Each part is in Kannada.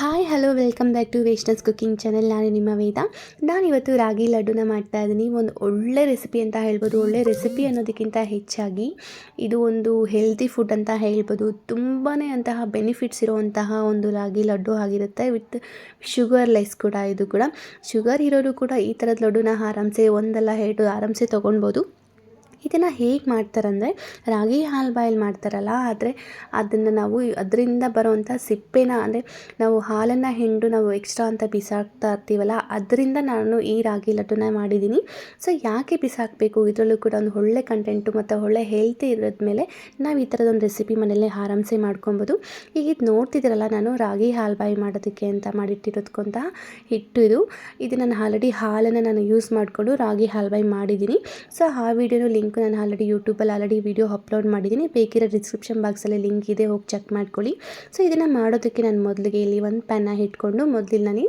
Hi hello welcome back to ವೇಸ್ಟರ್ಸ್ cooking channel ನಾನು ನಿಮ್ಮ ವೇದ. ನಾನಿವತ್ತು ರಾಗಿ ಲಡ್ಡುನ ಮಾಡ್ತಾ ಇದ್ದೀನಿ. ಒಂದು ಒಳ್ಳೆ ರೆಸಿಪಿ ಅಂತ ಹೇಳ್ಬೋದು. ಒಳ್ಳೆ ರೆಸಿಪಿ ಅನ್ನೋದಕ್ಕಿಂತ ಹೆಚ್ಚಾಗಿ ಇದು ಒಂದು ಹೆಲ್ದಿ ಫುಡ್ ಅಂತ ಹೇಳ್ಬೋದು. ತುಂಬಾ ಅಂತಹ ಬೆನಿಫಿಟ್ಸ್ ಇರುವಂತಹ ಒಂದು ರಾಗಿ ಲಡ್ಡು ಆಗಿರುತ್ತೆ ವಿತ್ ಶುಗರ್ ಲೆಸ್ ಕೂಡ ಇದು ಕೂಡ. ಶುಗರ್ ಇರೋರು ಕೂಡ ಈ ಥರದ ಲಡ್ಡುನ ಆರಾಮ್ಸೆ ಒಂದಲ್ಲ ಎರಡು ಆರಾಮ್ಸೆ ತೊಗೊಳ್ಬೋದು ಇದನ್ನು ಹೇಗೆ ಮಾಡ್ತಾರಂದರೆ ರಾಗಿ ಹಾಲು ಬಾಯಲ್ಲಿ ಮಾಡ್ತಾರಲ್ಲ, ಆದರೆ ಅದನ್ನು ನಾವು ಅದರಿಂದ ಬರುವಂಥ ಸಿಪ್ಪೆನ, ಅಂದರೆ ನಾವು ಹಾಲನ್ನು ಹಿಂಡು ನಾವು ಎಕ್ಸ್ಟ್ರಾ ಅಂತ ಬಿಸಾಕ್ತಾ ಇರ್ತೀವಲ್ಲ, ಅದರಿಂದ ನಾನು ಈ ರಾಗಿ ಲಡ್ಡುನ ಮಾಡಿದ್ದೀನಿ ಸೊ ಯಾಕೆ ಬಿಸಾಕಬೇಕು? ಇದರಲ್ಲೂ ಕೂಡ ಒಂದು ಒಳ್ಳೆ ಕಂಟೆಂಟು ಮತ್ತು ಒಳ್ಳೆ ಹೆಲ್ತಿ ಇರೋದ ಮೇಲೆ ನಾವು ಈ ಥರದೊಂದು ರೆಸಿಪಿ ಮನೆಯಲ್ಲೇ ಆರಾಮ್ಸೆ ಮಾಡ್ಕೊಬೋದು. ಈಗ ಇದು ನೋಡ್ತಿದ್ದೀರಲ್ಲ, ನಾನು ರಾಗಿ ಹಾಲು ಬಾಯಿ ಮಾಡೋದಕ್ಕೆ ಅಂತ ಮಾಡಿಟ್ಟಿರೋದ್ಕೊಂತ ಹಿಟ್ಟು ಇದು. ಇದು ನಾನು ಆಲ್ರೆಡಿ ಹಾಲನ್ನು ನಾನು ಯೂಸ್ ಮಾಡಿಕೊಂಡು ರಾಗಿ ಹಾಲು ಬಾಯಿ ಮಾಡಿದ್ದೀನಿ ಸೊ ಆ ವಿಡಿಯೋನು ಲಿಂಕ್ ನಾನು ಆಲ್ರೆಡಿ ಯೂಟ್ಯೂಬಲ್ಲಿ ಆಲ್ರೆಡಿ ವಿಡಿಯೋ ಅಪ್ಲೋಡ್ ಮಾಡಿದ್ದೀನಿ. ಬೇಕಿರೋ ಡಿಸ್ಕ್ರಿಪ್ಷನ್ ಬಾಕ್ಸಲ್ಲಿ ಲಿಂಕ್ ಇದೆ, ಹೋಗಿ ಚೆಕ್ ಮಾಡ್ಕೊಳ್ಳಿ. ಸೊ ಇದನ್ನು ಮಾಡೋದಕ್ಕೆ ನಾನು ಮೊದಲಿಗೆ ಇಲ್ಲಿ ಒಂದು ಪ್ಯಾನ ಇಟ್ಕೊಂಡು ಮೊದಲಿಗೆ ನಾನು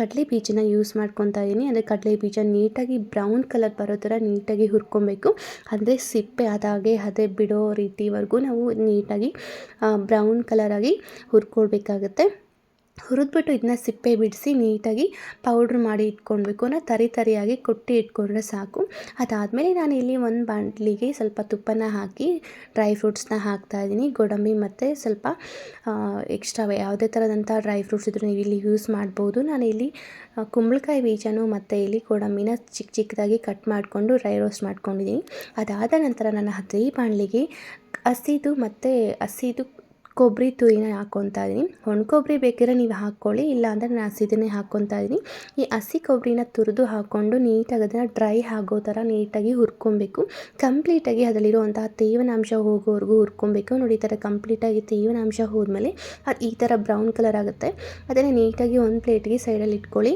ಕಡಲೆ ಬೀಜನ ಯೂಸ್ ಮಾಡ್ಕೊತಾ ಇದ್ದೀನಿ ಅಂದರೆ ಕಡಲೆ ಬೀಜ ನೀಟಾಗಿ ಬ್ರೌನ್ ಕಲರ್ ಬರೋ ಥರ ನೀಟಾಗಿ ಹುರ್ಕೊಬೇಕು. ಅಂದರೆ ಸಿಪ್ಪೆ ಅದಾಗೆ ಅದೇ ಬಿಡೋ ರೀತಿವರೆಗೂ ನಾವು ನೀಟಾಗಿ ಬ್ರೌನ್ ಕಲರಾಗಿ ಹುರ್ಕೊಳ್ಬೇಕಾಗತ್ತೆ. ಹುರಿದ್ಬಿಟ್ಟು ಇದನ್ನ ಸಿಪ್ಪೆ ಬಿಡಿಸಿ ನೀಟಾಗಿ ಪೌಡ್ರ್ ಮಾಡಿ ಇಟ್ಕೊಳ್ಬೇಕು. ಅಂದರೆ ತರಿ ತರಿಯಾಗಿ ಕೊಟ್ಟಿ ಇಟ್ಕೊಂಡ್ರೆ ಸಾಕು. ಅದಾದಮೇಲೆ ನಾನು ಇಲ್ಲಿ ಒಂದು ಬಾಣಲಿಗೆ ಸ್ವಲ್ಪ ತುಪ್ಪನ ಹಾಕಿ ಡ್ರೈ ಫ್ರೂಟ್ಸ್ನ ಹಾಕ್ತಾಯಿದ್ದೀನಿ ಗೋಡಂಬಿ ಮತ್ತು ಸ್ವಲ್ಪ ಎಕ್ಸ್ಟ್ರಾ ಯಾವುದೇ ಥರದಂಥ ಡ್ರೈ ಫ್ರೂಟ್ಸ್ ಇದ್ರೂ ನೀವು ಇಲ್ಲಿ ಯೂಸ್ ಮಾಡ್ಬೋದು. ನಾನು ಇಲ್ಲಿ ಕುಂಬಳಕಾಯಿ ಬೀಜನೂ ಮತ್ತು ಇಲ್ಲಿ ಗೋಡಂಬಿನ ಚಿಕ್ಕ ಚಿಕ್ಕದಾಗಿ ಕಟ್ ಮಾಡಿಕೊಂಡು ಡ್ರೈ ರೋಸ್ಟ್ ಮಾಡ್ಕೊಂಡಿದ್ದೀನಿ ಅದಾದ ನಂತರ ನಾನು ಅದೇ ಬಾಣಲಿಗೆ ಹಸಿದು ಮತ್ತು ಹಸಿದು ಕೊಬ್ಬರಿ ತುರಿನ ಹಾಕ್ಕೊತಾ ಇದ್ದೀನಿ ಒಣ ಕೊಬ್ಬರಿ ಬೇಕಿದ್ರೆ ನೀವು ಹಾಕ್ಕೊಳ್ಳಿ ಇಲ್ಲ ಅಂದರೆ ನಾನು ಹಸಿದನ್ನೇ ಹಾಕ್ಕೊತಾ ಇದ್ದೀನಿ ಈ ಹಸಿ ಕೊಬ್ಬರಿನ ತುರಿದು ಹಾಕ್ಕೊಂಡು ನೀಟಾಗಿ ಅದನ್ನು ಡ್ರೈ ಆಗೋ ಥರ ನೀಟಾಗಿ ಹುರ್ಕೊಬೇಕು. ಕಂಪ್ಲೀಟಾಗಿ ಅದರಲ್ಲಿರುವಂತಹ ತೇವನಾಂಶ ಹೋಗೋವರೆಗೂ ಹುರ್ಕೊಬೇಕು. ನೋಡಿ, ಈ ಥರ ಕಂಪ್ಲೀಟಾಗಿ ತೇವನಾಂಶ ಹೋದ್ಮೇಲೆ ಅದು ಈ ಥರ ಬ್ರೌನ್ ಕಲರ್ ಆಗುತ್ತೆ. ಅದನ್ನು ನೀಟಾಗಿ ಒಂದು ಪ್ಲೇಟ್ಗೆ ಸೈಡಲ್ಲಿ ಇಟ್ಕೊಳ್ಳಿ.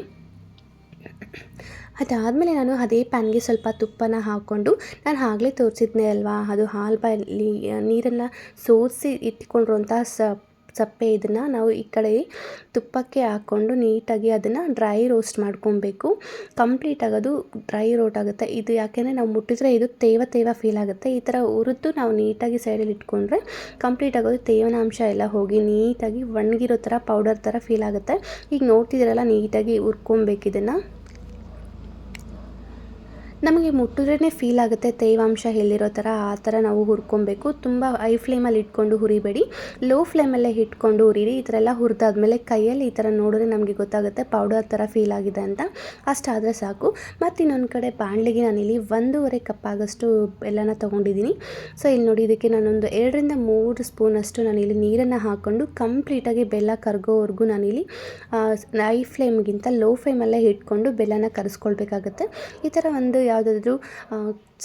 ಅದಾದಮೇಲೆ ನಾನು ಅದೇ ಪ್ಯಾನ್ಗೆ ಸ್ವಲ್ಪ ತುಪ್ಪನ ಹಾಕ್ಕೊಂಡು ನಾನು ಆಗಲೇ ತೋರಿಸಿದ್ನೆ ಅಲ್ವಾ? ಅದು ಹಾಲು ಬಾಯಲ್ಲಿ ನೀರನ್ನು ಸೋಸಿ ಇಟ್ಕೊಂಡಿರುವಂಥ ಸಪ್ಪೆ ಇದನ್ನು ನಾವು ಈ ಕಡೆ ತುಪ್ಪಕ್ಕೆ ಹಾಕ್ಕೊಂಡು ನೀಟಾಗಿ ಅದನ್ನು ಡ್ರೈ ರೋಸ್ಟ್ ಮಾಡ್ಕೊಬೇಕು. ಕಂಪ್ಲೀಟಾಗಿ ಅದು ಡ್ರೈ ರೋಟ್ ಆಗುತ್ತೆ. ಇದು ಯಾಕೆಂದರೆ ನಾವು ಮುಟ್ಟಿದ್ರೆ ಇದು ತೇವ ತೇವ ಫೀಲ್ ಆಗುತ್ತೆ. ಈ ಥರ ಹುರಿದು ನಾವು ನೀಟಾಗಿ ಸೈಡಲ್ಲಿ ಇಟ್ಕೊಂಡ್ರೆ ಕಂಪ್ಲೀಟ್ ಆಗೋದು ತೇವನಾಂಶ ಎಲ್ಲ ಹೋಗಿ ನೀಟಾಗಿ ಒಣಗಿರೋ ಥರ, ಪೌಡರ್ ಥರ ಫೀಲ್ ಆಗುತ್ತೆ. ಈಗ ನೋಡ್ತಿದ್ದೀರಲ್ಲ, ನೀಟಾಗಿ ಹುರ್ಕೊಬೇಕು ಇದನ್ನು. ನಮಗೆ ಮುಟ್ಟಿದ್ರೇ ಫೀಲ್ ಆಗುತ್ತೆ, ತೇವಾಂಶ ಎಲ್ಲಿರೋ ಥರ ಆ ಥರ ನಾವು ಹುರ್ಕೊಬೇಕು. ತುಂಬ ಹೈ ಫ್ಲೇಮಲ್ಲಿ ಇಟ್ಕೊಂಡು ಹುರಿಬೇಡಿ. ಲೋ ಫ್ಲೇಮಲ್ಲೇ ಇಟ್ಕೊಂಡು ಹುರಿರಿ. ಈ ಥರ ಎಲ್ಲ ಹುರಿದಾದ್ಮೇಲೆ ಕೈಯಲ್ಲಿ ಈ ಥರ ನೋಡಿದ್ರೆ ನಮಗೆ ಗೊತ್ತಾಗುತ್ತೆ ಪೌಡರ್ ಥರ ಫೀಲ್ ಆಗಿದೆ ಅಂತ. ಅಷ್ಟಾದರೆ ಸಾಕು. ಮತ್ತು ಇನ್ನೊಂದು ಕಡೆ ಬಾಣಲಿಗೆ ನಾನಿಲ್ಲಿ ಒಂದೂವರೆ ಕಪ್ ಆಗೋಷ್ಟು ಬೆಲ್ಲನ ತೊಗೊಂಡಿದ್ದೀನಿ. ಸೊ ಇಲ್ಲಿ ನೋಡಿ ಇದಕ್ಕೆ ನಾನೊಂದು ಎರಡರಿಂದ ಮೂರು ಸ್ಪೂನಷ್ಟು ನಾನಿಲ್ಲಿ ನೀರನ್ನು ಹಾಕ್ಕೊಂಡು ಕಂಪ್ಲೀಟಾಗಿ ಬೆಲ್ಲ ಕರಗೋವರೆಗೂ ನಾನಿಲ್ಲಿ ಹೈ ಫ್ಲೇಮ್ಗಿಂತ ಲೋ ಫ್ಲೇಮಲ್ಲೇ ಇಟ್ಕೊಂಡು ಬೆಲ್ಲನ ಕರೆಸ್ಕೊಳ್ಬೇಕಾಗುತ್ತೆ. ಈ ಥರ ಒಂದು ಯಾವುದಾದ್ರೂ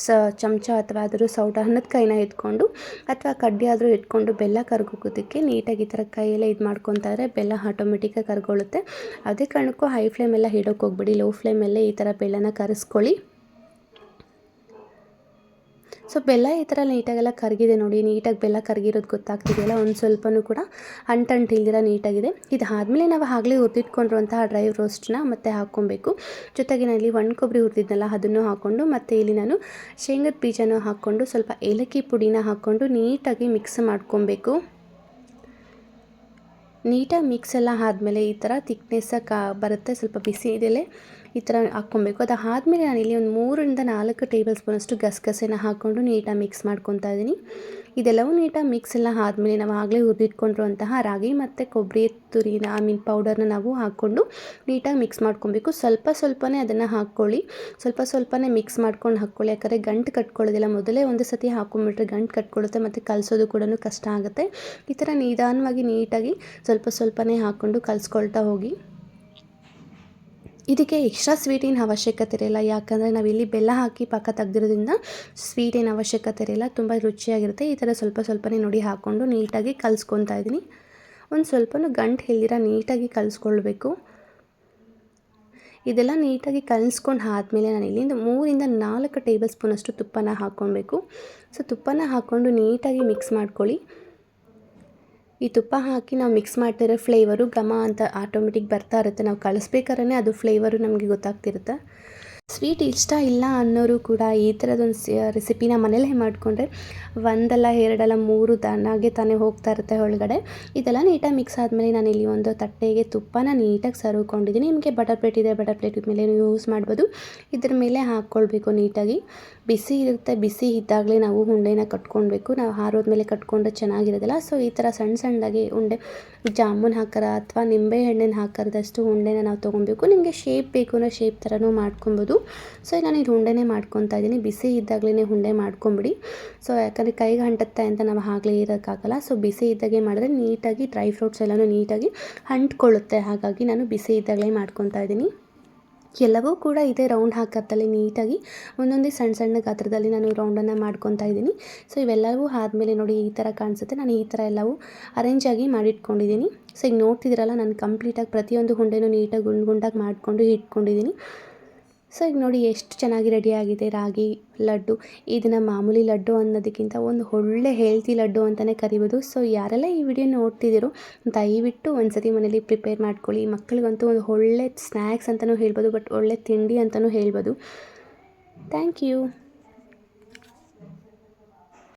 ಸ, ಚಮಚ ಅಥವಾ ಆದರೂ ಸೌಟ ಅನ್ನದ ಕೈನ ಎತ್ಕೊಂಡು, ಅಥವಾ ಕಡ್ಡಿ ಆದರೂ ಇಟ್ಕೊಂಡು ಬೆಲ್ಲ ಕರ್ಗೋಗೋದಕ್ಕೆ ನೀಟಾಗಿ ಈ ಥರ ಕೈಯಲ್ಲೇ ಇದು ಮಾಡ್ಕೊತಾರೆ. ಬೆಲ್ಲ ಆಟೋಮೆಟಿಕಾಗಿ ಕರ್ಗೊಳ್ಳುತ್ತೆ ಅದೇ ಕಾರಣಕ್ಕೂ ಹೈ ಫ್ಲೇಮೆಲ್ಲ ಹಿಡೋಕೆ ಹೋಗ್ಬೇಡಿ. ಲೋ ಫ್ಲೇಮಲ್ಲೇ ಈ ಥರ ಬೆಲ್ಲನ ಕರೆಸ್ಕೊಳ್ಳಿ. ಸೊ ಬೆಲ್ಲ ಈ ಥರ ನೀಟಾಗೆಲ್ಲ ಕರಗಿದೆ ನೋಡಿ, ನೀಟಾಗಿ ಬೆಲ್ಲ ಕರಗಿರೋದು ಗೊತ್ತಾಗ್ತಿದೆಯಲ್ಲ? ಒಂದು ಸ್ವಲ್ಪನೂ ಕೂಡ ಅಂಟಂಟು ಇಲ್ದಿರ ನೀಟಾಗಿದೆ. ಆದಮೇಲೆ ನಾವು ಆಗಲೇ ಹುರಿದಿಟ್ಕೊಂಡಿರುವಂತಹ ಡ್ರೈ ರೋಸ್ಟ್ನ ಮತ್ತೆ ಹಾಕ್ಕೊಬೇಕು. ಜೊತೆಗೆ ನಾನು ಇಲ್ಲಿ ಒಣ ಕೊಬ್ಬರಿ ಹುರಿದಿದ್ನಲ್ಲ, ಅದನ್ನು ಹಾಕ್ಕೊಂಡು ಮತ್ತು ಇಲ್ಲಿ ನಾನು ಶೇಂಗದ ಬೀಜನೂ ಹಾಕ್ಕೊಂಡು ಸ್ವಲ್ಪ ಏಲಕ್ಕಿ ಪುಡಿನ ಹಾಕ್ಕೊಂಡು ನೀಟಾಗಿ ಮಿಕ್ಸ್ ಮಾಡ್ಕೊಬೇಕು. ನೀಟಾಗಿ ಮಿಕ್ಸ್ ಎಲ್ಲ ಆದಮೇಲೆ ಈ ಥರ ತಿಕ್ನೆಸ್ಸಾಗಿ ಬರುತ್ತೆ, ಸ್ವಲ್ಪ ಬಿಸಿ ಇದೆಯಲ್ಲೇ? ಈ ಥರ ಹಾಕ್ಕೊಬೇಕು. ಅದು ಆದಮೇಲೆ ಇಲ್ಲಿ ಒಂದು ಮೂರರಿಂದ ನಾಲ್ಕು ಟೇಬಲ್ ಸ್ಪೂನಷ್ಟು ಗಸಗಸೆನ ಹಾಕ್ಕೊಂಡು ನೀಟಾಗಿ ಮಿಕ್ಸ್ ಮಾಡ್ಕೊತಾ ಇದ್ದೀನಿ. ಇದೆಲ್ಲವೂ ನೀಟಾಗಿ ಮಿಕ್ಸ್ ಎಲ್ಲ ಆದಮೇಲೆ ನಾವು ಆಗಲೇ ಹುರಿದಿಟ್ಕೊಂಡಿರುವಂತಹ ರಾಗಿ ಮತ್ತು ಕೊಬ್ಬರಿ ತುರಿನ ಐ ಮೀನ್ ಪೌಡರ್ನ ನಾವು ಹಾಕ್ಕೊಂಡು ನೀಟಾಗಿ ಮಿಕ್ಸ್ ಮಾಡ್ಕೊಬೇಕು. ಸ್ವಲ್ಪ ಸ್ವಲ್ಪನೇ ಅದನ್ನು ಹಾಕ್ಕೊಳ್ಳಿ. ಸ್ವಲ್ಪ ಸ್ವಲ್ಪನೇ ಮಿಕ್ಸ್ ಮಾಡ್ಕೊಂಡು ಹಾಕ್ಕೊಳ್ಳಿ. ಯಾಕಂದರೆ ಗಂಟು ಕಟ್ಕೊಳ್ಳೋದಿಲ್ಲ. ಮೊದಲೇ ಒಂದು ಸತಿ ಹಾಕ್ಕೊಂಬಿಟ್ರೆ ಗಂಟು ಕಟ್ಕೊಳ್ಳುತ್ತೆ ಮತ್ತು ಕಲಿಸೋದು ಕೂಡ ಕಷ್ಟ ಆಗುತ್ತೆ. ಈ ಥರ ನಿಧಾನವಾಗಿ ನೀಟಾಗಿ ಸ್ವಲ್ಪ ಸ್ವಲ್ಪನೇ ಹಾಕ್ಕೊಂಡು ಕಲಿಸ್ಕೊಳ್ತಾ ಹೋಗಿ. ಇದಕ್ಕೆ ಎಕ್ಸ್ಟ್ರಾ ಸ್ವೀಟಿನ ಅವಶ್ಯಕತೆ ಇರಲ್ಲ. ಯಾಕಂದರೆ ನಾವಿಲ್ಲಿ ಬೆಲ್ಲ ಹಾಕಿ ಪಾಕ ತೆಗ್ದಿರೋದ್ರಿಂದ ಸ್ವೀಟ್ ಏನು ಅವಶ್ಯಕತೆ ಇರಲ್ಲ. ತುಂಬ ರುಚಿಯಾಗಿರುತ್ತೆ. ಈ ಥರ ಸ್ವಲ್ಪ ಸ್ವಲ್ಪನೇ ನೋಡಿ ಹಾಕ್ಕೊಂಡು ನೀಟಾಗಿ ಕಲಿಸ್ಕೊತಾ ಇದ್ದೀನಿ ಒಂದು ಸ್ವಲ್ಪನೂ ಗಂಟು ಹಿಲ್ದಿರ ನೀಟಾಗಿ ಕಲಿಸ್ಕೊಳ್ಬೇಕು. ಇದೆಲ್ಲ ನೀಟಾಗಿ ಕಲಿಸ್ಕೊಂಡು ಆದಮೇಲೆ ನಾನು ಇಲ್ಲಿಂದ ಮೂರಿಂದ ನಾಲ್ಕು ಟೇಬಲ್ ಸ್ಪೂನಷ್ಟು ತುಪ್ಪನ ಹಾಕ್ಕೊಬೇಕು ಸೊ ತುಪ್ಪನ ಹಾಕ್ಕೊಂಡು ನೀಟಾಗಿ ಮಿಕ್ಸ್ ಮಾಡ್ಕೊಳ್ಳಿ. ಈ ತುಪ್ಪ ಹಾಕಿ ನಾವು ಮಿಕ್ಸ್ ಮಾಡ್ತಿರೋ ಫ್ಲೇವರು ಘಮ ಅಂತ ಆಟೋಮೆಟಿಕ್ ಬರ್ತಾ ಇರುತ್ತೆ. ನಾವು ಕಳಿಸ್ಬೇಕಾದ್ರೆ ಅದು ಫ್ಲೇವರು ನಮಗೆ ಗೊತ್ತಾಗ್ತಿರುತ್ತೆ. ಸ್ವೀಟ್ ಇಷ್ಟ ಇಲ್ಲ ಅನ್ನೋರು ಕೂಡ ಈ ಥರದೊಂದು ರೆಸಿಪಿನ ಮನೇಲೇ ಮಾಡಿಕೊಂಡ್ರೆ ಒಂದಲ್ಲ, ಎರಡಲ್ಲ, ಮೂರು ತಾನಾಗೆ ತಾನೇ ಹೋಗ್ತಾ ಇರುತ್ತೆ ಒಳಗಡೆ. ಇದೆಲ್ಲ ನೀಟಾಗಿ ಮಿಕ್ಸ್ ಆದಮೇಲೆ ನಾನು ಇಲ್ಲಿ ಒಂದು ತಟ್ಟೆಗೆ ತುಪ್ಪನ ನೀಟಾಗಿ ಸರ್ವ್ಕೊಂಡಿದ್ದೀನಿ ನಿಮಗೆ ಬಟರ್ ಪ್ಲೇಟ್ ಇದೆ ಬಟರ್ ಪ್ಲೇಟ್ ಮೇಲೆ ಯೂಸ್ ಮಾಡ್ಬೋದು. ಇದ್ರ ಮೇಲೆ ಹಾಕ್ಕೊಳ್ಬೇಕು ನೀಟಾಗಿ. ಬಿಸಿ ಇರುತ್ತೆ, ಬಿಸಿ ಇದ್ದಾಗಲೇ ನಾವು ಉಂಡೆನ ಕಟ್ಕೊಳ್ಬೇಕು. ನಾವು ಹಾರೋದ ಮೇಲೆ ಕಟ್ಕೊಂಡ್ರೆ ಚೆನ್ನಾಗಿರೋದಿಲ್ಲ. ಸೊ, ಈ ಥರ ಸಣ್ಣ ಸಣ್ಣದಾಗಿ ಉಂಡೆ, ಜಾಮೂನ್ ಹಾಕಾರ ಅಥವಾ ನಿಂಬೆ ಹಣ್ಣಿನ ಹಾಕರದಷ್ಟು ಉಂಡೆನ ನಾವು ತೊಗೊಬೇಕು ನಿಮಗೆ ಶೇಪ್ ಬೇಕು ಅನ್ನೋ ಶೇಪ್ ಥರನೂ ಮಾಡ್ಕೊಬೋದು ಸೊ ನಾನು ಇದು ಉಂಡೆನೇ ಮಾಡ್ಕೊತಾ ಇದ್ದೀನಿ. ಬಿಸಿ ಇದ್ದಾಗಲೇ ಉಂಡೆ ಮಾಡ್ಕೊಂಬಿಡಿ. ಸೊ ಯಾಕಂದರೆ ಕೈಗೆ ಅಂಟುತ್ತೆ ಅಂತ ನಾವು ಆಗಲೇ ಇರೋಕ್ಕಾಗಲ್ಲ ಸೊ ಬಿಸಿ ಇದ್ದಾಗೆ ಮಾಡಿದ್ರೆ ನೀಟಾಗಿ ಡ್ರೈ ಫ್ರೂಟ್ಸ್ ಎಲ್ಲನೂ ನೀಟಾಗಿ ಅಂಟ್ಕೊಳ್ಳುತ್ತೆ. ಹಾಗಾಗಿ ನಾನು ಬಿಸಿ ಇದ್ದಾಗಲೇ ಮಾಡ್ಕೊತಾ ಇದ್ದೀನಿ. ಎಲ್ಲವೂ ಕೂಡ ಇದೇ ರೌಂಡ್ ಹಾಕತ್ತಲ್ಲಿ ನೀಟಾಗಿ. ಒಂದೊಂದೇ ಸಣ್ಣ ಸಣ್ಣ ಗಾತ್ರದಲ್ಲಿ ನಾನು ರೌಂಡನ್ನು ಮಾಡ್ಕೊತಾ ಇದ್ದೀನಿ. ಸೊ ಇವೆಲ್ಲವೂ ಆದಮೇಲೆ ನೋಡಿ ಈ ಥರ ಕಾಣಿಸುತ್ತೆ. ನಾನು ಈ ಥರ ಎಲ್ಲವೂ ಅರೇಂಜಾಗಿ ಮಾಡಿಟ್ಕೊಂಡಿದ್ದೀನಿ. ಸೊ ಈಗ ನೋಡ್ತಿದ್ದೀರಲ್ಲ, ನಾನು ಕಂಪ್ಲೀಟಾಗಿ ಪ್ರತಿಯೊಂದು ಹುಂಡೆನೂ ನೀಟಾಗಿ ಗುಂಡು ಗುಂಡಾಗಿ ಮಾಡಿಕೊಂಡು ಇಟ್ಕೊಂಡಿದ್ದೀನಿ. ಸೊ ಈಗ ನೋಡಿ ಎಷ್ಟು ಚೆನ್ನಾಗಿ ರೆಡಿಯಾಗಿದೆ ರಾಗಿ ಲಡ್ಡು. ಇದನ್ನು ಮಾಮೂಲಿ ಲಡ್ಡು ಅನ್ನೋದಕ್ಕಿಂತ ಒಂದು ಒಳ್ಳೆ ಹೆಲ್ತಿ ಲಡ್ಡು ಅಂತಲೇ ಕರಿಬೋದು. ಸೊ ಯಾರೆಲ್ಲ ಈ ವಿಡಿಯೋ ನೋಡ್ತಿದ್ದೀರೋ ದಯವಿಟ್ಟು ಒಂದು ಸತಿ ಮನೇಲಿ ಪ್ರಿಪೇರ್ ಮಾಡ್ಕೊಳ್ಳಿ. ಮಕ್ಕಳಿಗಂತೂ ಒಂದು ಒಳ್ಳೆ ಸ್ನ್ಯಾಕ್ಸ್ ಅಂತಲೂ ಹೇಳ್ಬೋದು ಬಟ್ ಒಳ್ಳೆ ತಿಂಡಿ ಅಂತಲೂ ಹೇಳ್ಬೋದು. Thank you